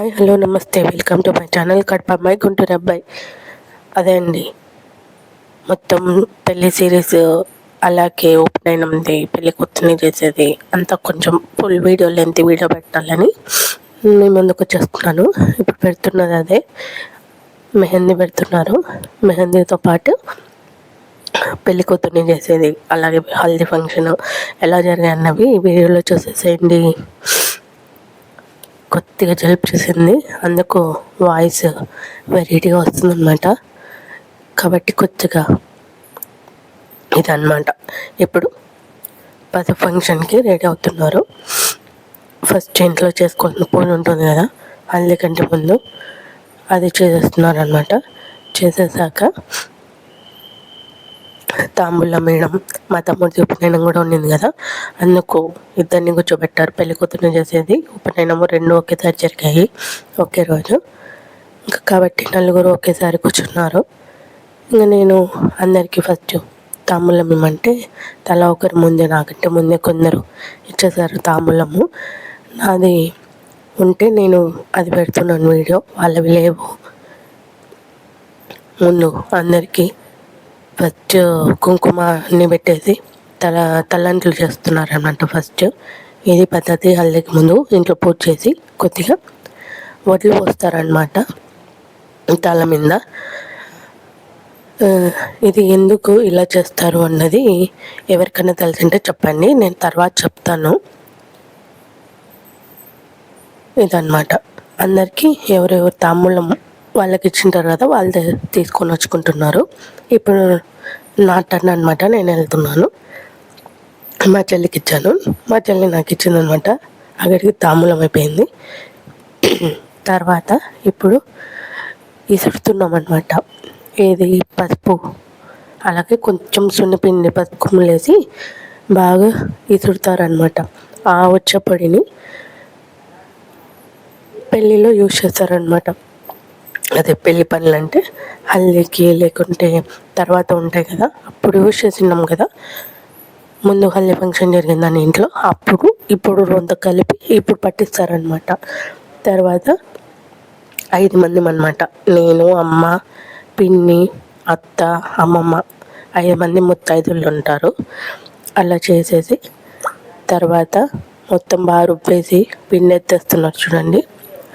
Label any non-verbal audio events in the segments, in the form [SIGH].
Hi hello నమస్తే. Welcome to my channel Kadapa అమ్మాయి గుంటూరు అబ్బాయి అదే అండి. మొత్తం పెళ్ళి సిరీస్ అలాగే ఓపెన్ ఉంది పెళ్ళి కూర్చుని చేసేది అంతా కొంచెం ఫుల్ వీడియో లెంత్ వీడియో పెట్టాలని నేను ముందుకు వచ్చేస్తున్నాను. ఇప్పుడు పెడుతున్నది అదే. మెహందీ పెడుతున్నారు. మెహందీతో పాటు పెళ్ళి కూతుర్ని చేసేది అలాగే హల్దీ ఫంక్షన్ ఎలా జరిగాయి అన్నవి వీడియోలో చూసేసేయండి. కొద్దిగా జలుబు చేసింది. అందుకు వాయిస్ వెరైటీగా వస్తుందన్నమాట. కాబట్టి కొద్దిగా ఇదన్నమాట. ఇప్పుడు పది ఫంక్షన్కి రెడీ అవుతున్నారు. ఫస్ట్ ఇంట్లో చేసుకోవాల్సిన పూజ ఉంటుంది కదా అందుకంటే ముందు అది చేసేస్తున్నారు అనమాట చేసేసాక తాంబూలం వేయడం మా తమ్ముడిది ఉపనయనం కూడా ఉండింది కదా అందుకు ఇద్దరిని కూర్చోబెట్టారు. పెళ్ళి కూతురు చేసేది ఉపనయనము రెండు ఒకేసారి జరిగాయి ఒకే రోజు. ఇంకా కాబట్టి నలుగురు ఒకేసారి కూర్చున్నారు. ఇంకా నేను అందరికీ ఫస్ట్ తాంబూలం ఇమ్మంటే తల ఒకరి ముందే నాకంటే ముందే కొందరు ఇచ్చేసారు తాంబూలము. నాది ఉంటే నేను అది పెడుతున్నాను వీడియో వాళ్ళవి లేవు. ముందు అందరికీ ఫస్ట్ కుంకుమ పెట్టేసి తల తలంట్లు చేస్తున్నారు అన్నమాట ఫస్ట్. ఇది పద్ధతి హల్దీకి ముందు ఇంట్లో పూజ చేసి కొద్దిగా వడ్లు పోస్తారనమాట తల మీద. ఇది ఎందుకు ఇలా చేస్తారు అన్నది ఎవరికైనా తెలిసింటే చెప్పండి. నేను తర్వాత చెప్తాను. ఇదన్నమాట. అందరికీ ఎవరెవరు తాములం వాళ్ళకి ఇచ్చిన తర్వాత వాళ్ళు తీసుకొని వచ్చుకుంటున్నారు. ఇప్పుడు నా టర్న్ అనమాట నేను వెళ్తున్నాను. మా చెల్లికి ఇచ్చాను. మా చెల్లి నాకు ఇచ్చిందనమాట అక్కడికి తాములం అయిపోయింది. [CLEARS THROAT] తర్వాత ఇప్పుడు ఇసుడుతున్నాం అనమాట ఏది? పసుపు. అలాగే కొంచెం సున్నపిండి పసుపు కుమ్ములేసి బాగా ఇసుడతారనమాట ఆ వచ్చే పొడిని పెళ్ళిలో యూజ్ చేస్తారనమాట అదే పెళ్ళి పనులు అంటే హల్దీకి లేకుంటే తర్వాత ఉంటాయి కదా అప్పుడు యూజ్ చేసినాం కదా. ముందు హల్దీ ఫంక్షన్ జరిగిందని ఇంట్లో అప్పుడు ఇప్పుడు రొంత కలిపి ఇప్పుడు పట్టిస్తారనమాట తర్వాత ఐదు మంది అనమాట నేను అమ్మ పిన్ని అత్త అమ్మమ్మ ఐదు మంది ముత్తైదులు ఉంటారు. అలా చేసేసి తర్వాత మొత్తం బాగా రుబ్బేసి పిండి ఎత్తేస్తున్నారు చూడండి.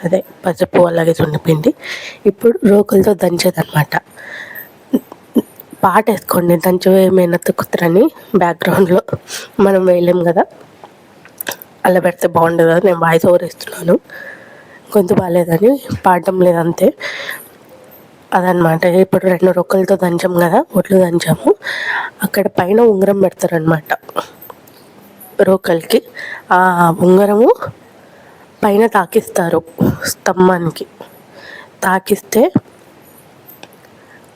అదే పసుపు అలాగే పిండి ఇప్పుడు రోకలతో దంచేదనమాట పాట వేసుకోండి. దంచవే తొక్కుతారని బ్యాక్గ్రౌండ్లో మనం వేయలేం కదా. అలా పెడితే బాగుండదు కదా. నేను వాయిస్ ఓవర్ ఇస్తున్నాను గొంతు బాగాలేదని పాడటం లేదంతే. అదనమాట ఇప్పుడు రెండు రొక్కలతో దంచాం కదా. ఒట్లు దంచాము. అక్కడ పైన ఉంగరం పెడతారనమాట రోకల్కి. ఆ ఉంగరము పైన తాకిస్తారు స్తంభానికి. తాకిస్తే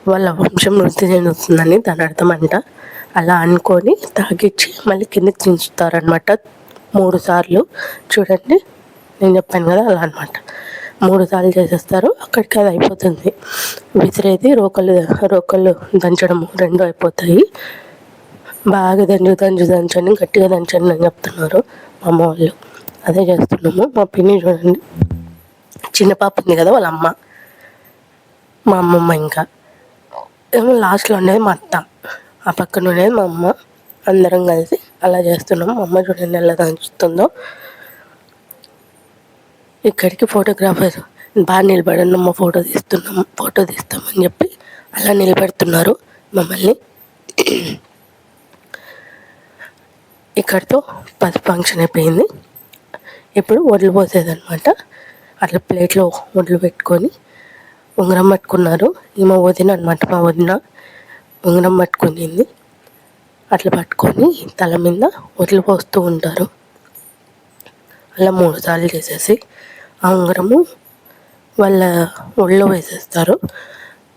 వాళ్ళ వంశం వృద్ధి చెందుతుందని దాని అర్థం అంట అలా అనుకొని తాకిచ్చి మళ్ళీ కిందకి దించుతారనమాట మూడు సార్లు. చూడండి నేను చెప్పాను కదా అలా అనమాట మూడు సార్లు చేసేస్తారు అక్కడికి అది అయిపోతుంది. విసిరేది రోకలు రోకలు దంచడము రెండు అయిపోతాయి. బాగా దంచు దంచు దంచని గట్టిగా దంచండి అని చెప్తున్నారు మా అమ్మ వాళ్ళు. అదే చేస్తున్నాము. మా పిన్ని చూడండి. చిన్న పాప ఉంది కదా వాళ్ళ అమ్మ. మా అమ్మమ్మ ఇంకా. ఏమో లాస్ట్లో ఉండేది మా అత్త. ఆ పక్కన ఉండేది మా అమ్మ. అందరం కలిసి అలా చేస్తున్నాము. మా అమ్మ చూడండి ఎలా దంచుతుందో. ఇక్కడికి ఫోటోగ్రాఫర్ బాగా నిలబడండి అమ్మ ఫోటో తీస్తున్నాం ఫోటో తీస్తామని చెప్పి అలా నిలబెడుతున్నారు మమ్మల్ని. ఇక్కడితో పది ఫంక్షన్ అయిపోయింది. ఇప్పుడు వడ్లు పోసేది అనమాట అట్లా ప్లేట్లో వడ్లు పెట్టుకొని ఉంగరం పట్టుకున్నారు. ఈమె వదిన అనమాట మా వదిన ఉంగరం పట్టుకునింది. అట్లా పట్టుకొని తల మీద వడ్లు పోస్తూ ఉంటారు. అలా మూడు సార్లు చేసేసి ఆ ఉంగరము వాళ్ళ ఒళ్ళో వేసేస్తారు.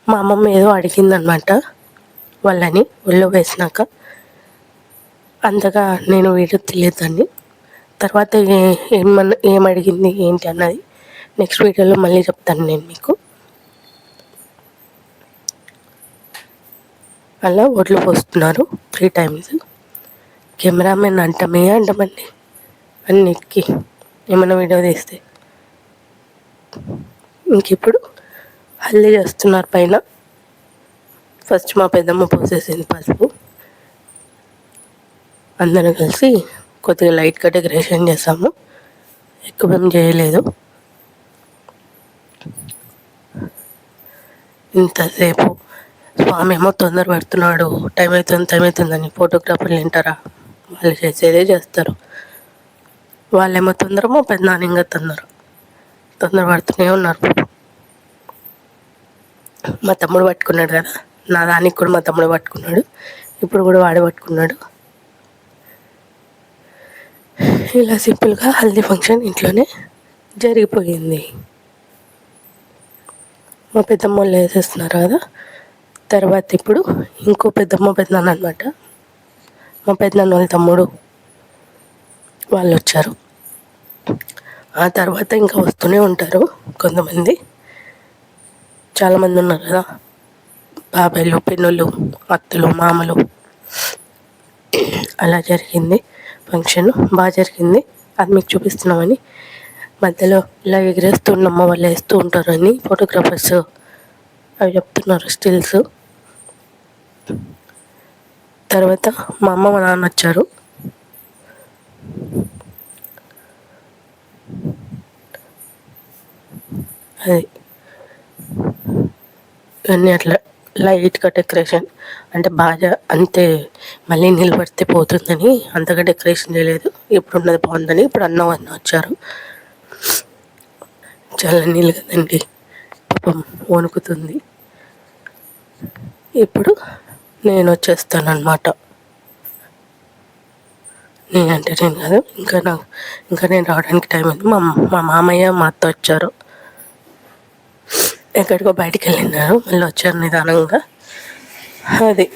మా అమ్మమ్మ ఏదో అడిగిందనమాట వాళ్ళని ఒళ్ళో వేసినాక. అంతగా నేను వీడియో తెలియదండి తర్వాత ఏమన్నా ఏం అడిగింది ఏంటి అన్నది నెక్స్ట్ వీడియోలో మళ్ళీ చెప్తాను నేను మీకు. అలా ఒడ్లు పోస్తున్నారు త్రీ టైమ్స్ కెమెరామెన్ అంటమే అంటమండి. అన్నిటికీ ఏమైనా వీడియో తీస్తే. ఇంకిప్పుడు హల్దీ చేస్తున్నారు పైన. ఫస్ట్ మా పెద్దమ్మ పోసేసింది పసుపు. అందరం కలిసి కొద్దిగా లైట్గా డెకరేషన్ చేసాము. ఎక్కువ ఏం చేయలేదు. ఇంతసేపు స్వామి ఏమో తొందర పడుతున్నాడు. టైం అవుతుంది టైం అవుతుందని ఫోటోగ్రాఫర్లు వింటారా? వాళ్ళు చేసేదే చేస్తారు. వాళ్ళేమో తొందరమో పెద్ద పెద్దనాన్న ఇంకా తొందర తొందర పడుతూనే ఉన్నారు మా తమ్ముడు పట్టుకున్నాడు కదా. నా దానికి కూడా మా తమ్ముడు పట్టుకున్నాడు. ఇప్పుడు కూడా వాడే పట్టుకున్నాడు. ఇలా సింపుల్గా హల్దీ ఫంక్షన్ ఇంట్లోనే జరిగిపోయింది. మా పెద్దమ్మ వాళ్ళు వేసేస్తున్నారు కదా. తర్వాత ఇప్పుడు ఇంకో పెద్దమ్మ పెద్దనాన్న అనమాట మా పెద్దనాన్న వాళ్ళ తమ్ముడు వాళ్ళు వచ్చారు. ఆ తర్వాత ఇంకా వస్తూనే ఉంటారు కొంతమంది. చాలామంది ఉన్నారు కదా. బాబాయ్లు పెన్నులు అత్తలు మామలు. అలా జరిగింది. ఫంక్షన్ బాగా జరిగింది. అది మీకు చూపిస్తున్నామని. మధ్యలో ఇలా ఎగిరేస్తున్నమ్మ వాళ్ళు వేస్తూ ఉంటారని ఫోటోగ్రాఫర్స్ అవి చెప్తున్నారు స్టిల్స్ తర్వాత మా అమ్మ మా నాన్న వచ్చారు. అది. అన్నీ అట్లా. లైట్గా డెకరేషన్. అంటే బాగా అంతే మళ్ళీ నిలబడితే పోతుందని అంతగా డెకరేషన్ చేయలేదు. ఇప్పుడు ఉన్నది బాగుందని ఇప్పుడు అన్నం అన్న వచ్చారు. చాలా నీళ్ళు కదండి పాపం వణుకుతుంది. ఇప్పుడు నేను వచ్చేస్తాను అనమాట నేనంటే నేను కాదు ఇంకా నా ఇంకా నేను రావడానికి టైం ఉంది మా మా మామయ్య మా అత్త వచ్చారు. ఎక్కడికో బయటికి వెళ్ళినారు మళ్ళీ వచ్చారు నిదానంగా. అది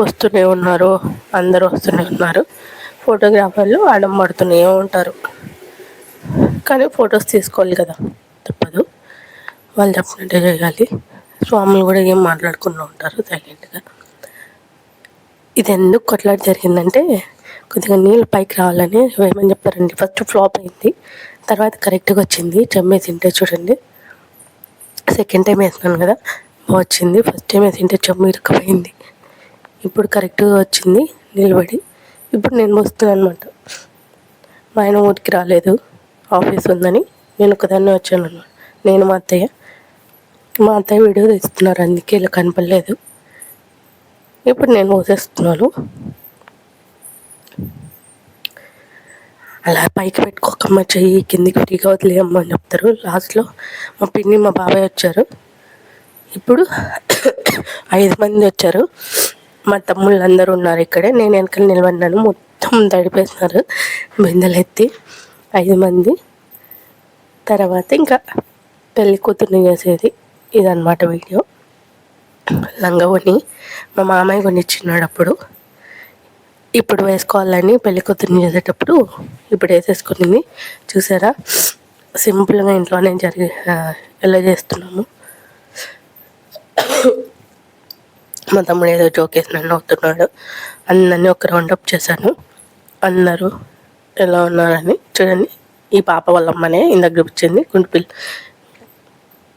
వస్తూనే ఉన్నారు. అందరూ వస్తూనే ఉన్నారు. ఫోటోగ్రాఫర్లు అడం పడుతూనే ఉంటారు. కానీ ఫొటోస్ తీసుకోవాలి కదా. తప్పదు. వాళ్ళు చెప్పినట్టే చేయాలి. స్వాములు కూడా ఏం మాట్లాడుకుంటూ ఉంటారు సైలెంట్గా. ఇది ఎందుకు కొట్లాట జరిగిందంటే కొద్దిగా నీళ్ళు పైకి రావాలని ఏమని చెప్పారండి. ఫస్ట్ ఫ్లాప్ అయింది. తర్వాత కరెక్ట్గా వచ్చింది. చెమ్మేసి తింటే చూడండి. సెకండ్ టైం వేసినాను కదా వచ్చింది. ఫస్ట్ టైం వేసింటే చెమ్ము ఇరకపోయింది ఇప్పుడు కరెక్ట్గా వచ్చింది నిలబడి. ఇప్పుడు నేను వస్తున్నాను అనమాట మా ఆయన ఊరికి రాలేదు ఆఫీస్ ఉందని నేను ఒకదాన్ని వచ్చాను అనమాట నేను మా అత్తయ్య. మా అత్తయ్య వీడియో తీస్తున్నారు అందుకే ఇలా కనపడలేదు. ఇప్పుడు నేను పోసేస్తున్నాను అలా పైకి పెట్టుకోకమ్మ చెయ్యి కిందికి ఫ్రీగా వదిలేయమ్మ అని చెప్తారు. లాస్ట్లో మా పిన్ని మా బాబాయ్ వచ్చారు. ఇప్పుడు ఐదు మంది వచ్చారు. మా తమ్ముళ్ళు అందరూ ఉన్నారు ఇక్కడే. నేను వెనకాల నిలబడినాను మొత్తం తడిపేసినారు. బిందెలు ఎత్తి ఐదు మంది. తర్వాత ఇంకా పెళ్ళి కూతుర్ని చేసేది ఇదన్నమాట వీడియో. లంగవని మా మామయ్య కొనిచ్చినాడు అప్పుడు. ఇప్పుడు వేసుకోవాలని పెళ్ళికూతురిని చేసేటప్పుడు ఇప్పుడు వేసేసుకుని చూసారా? సింపుల్గా ఇంట్లోనే జరిగి ఎలా చేస్తున్నాము? మా తమ్ముడు ఏదో జోక్ వేసి నన్ను అవుతున్నాడు అందరినీ ఒక రౌండప్ చేశాను. అందరూ ఎలా ఉన్నారని చూడండి. ఈ పాప వాళ్ళ అమ్మనే ఇందాక చూపించింది. గుండు పిల్ల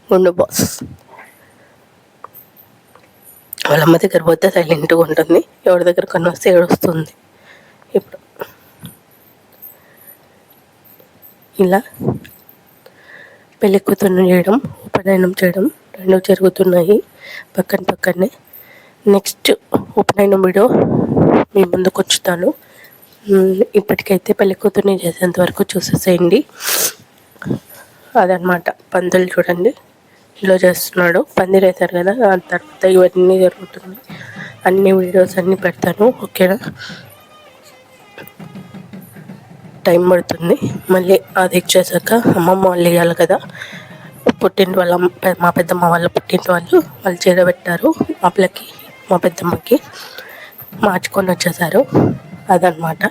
గుండు బాస్. వాళ్ళ అమ్మ దగ్గర పోతే సైలెంట్గా ఉంటుంది. ఎవరి దగ్గర కొన్ని వస్తే ఏడుస్తుంది ఇప్పుడు ఇలా పెళ్ళి కూతురు చేయడం ఉపనయనం చేయడం రెండు జరుగుతున్నాయి. పక్కన పక్కనే నెక్స్ట్ ఉపనయనం వీడియో మీ ముందుకు వచ్చుతాను ఇప్పటికైతే పెళ్ళి కూతుర్ని చేసేంత వరకు చూసేసేయండి. అదనమాట పందులు చూడండి. ఇంట్లో చేస్తున్నాడు. పందిరి వేశారు కదా దాని తర్వాత ఇవన్నీ జరుగుతుంది. అన్ని వీడియోస్ అన్నీ పెడతాను ఓకేనా? టైం పడుతుంది. మళ్ళీ అది ఇచ్చేసాక అమ్మమ్మ వాళ్ళు ఇవ్వాలి కదా. పుట్టింటి వాళ్ళ మా పెద్దమ్మ వాళ్ళ పుట్టింటి వాళ్ళు వాళ్ళు చేరబెట్టారు పెట్టారు పిల్లకి మా పెద్దమ్మకి. మార్చుకొని వచ్చేసారు అదనమాట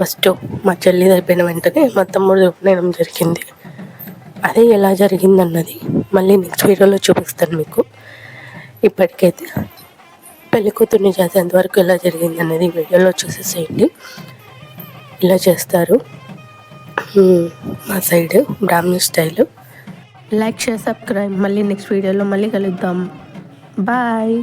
ఫస్ట్ మా చెల్లి అయిపోయిన వెంటనే మా తమ్ముడు ఉపనయనం జరిగింది. అదే ఎలా జరిగిందన్నది మళ్ళీ నెక్స్ట్ వీడియోలో చూపిస్తాను మీకు. ఇప్పటికైతే పెళ్ళి కూతుర్ని చేసేంత వరకు ఎలా జరిగింది అనేది వీడియోలో చూసేసేయండి. ఇలా చేస్తారు. మా సైడ్ బ్రాహ్మణి స్టైల్ లైక్ షేర్ సబ్స్క్రైబ్ మళ్ళీ నెక్స్ట్ వీడియోలో మళ్ళీ కలుద్దాం. బాయ్